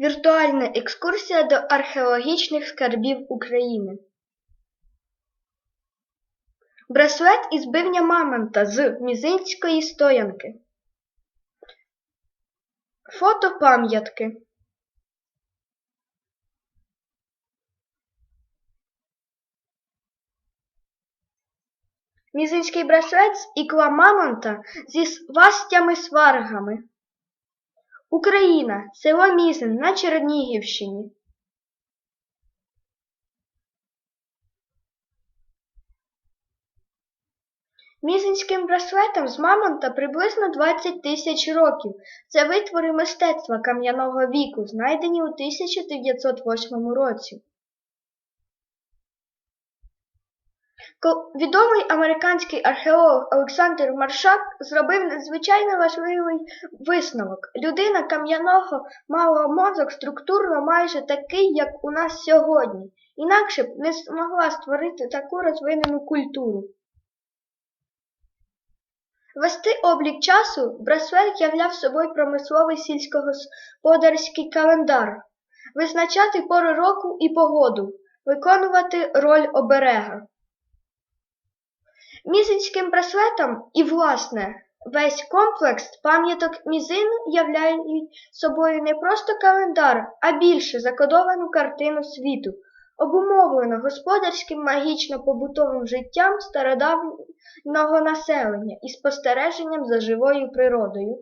Віртуальна екскурсія до археологічних скарбів України. Браслет із бивня мамонта з Мізинської стоянки. Фото пам'ятки. Мізинський браслет з ікла мамонта зі свастями сваргами. Україна, село Мізин на Чернігівщині. Мізинським браслетам з мамонта приблизно 20 тисяч років. Це витвори мистецтва кам'яного віку, знайдені у 1908 році. Відомий американський археолог Олександр Маршак зробив надзвичайно важливий висновок. Людина кам'яного мала мозок структурно майже такий, як у нас сьогодні, інакше б не змогла створити таку розвинену культуру. Вести облік часу браслет являв собою промисловий сільськогосподарський календар, визначати пору року і погоду, виконувати роль оберега. Мізинським браслетом і, власне, весь комплекс пам'яток мізину являють собою не просто календар, а більше закодовану картину світу, обумовлену господарським магічно-побутовим життям стародавнього населення і спостереженням за живою природою.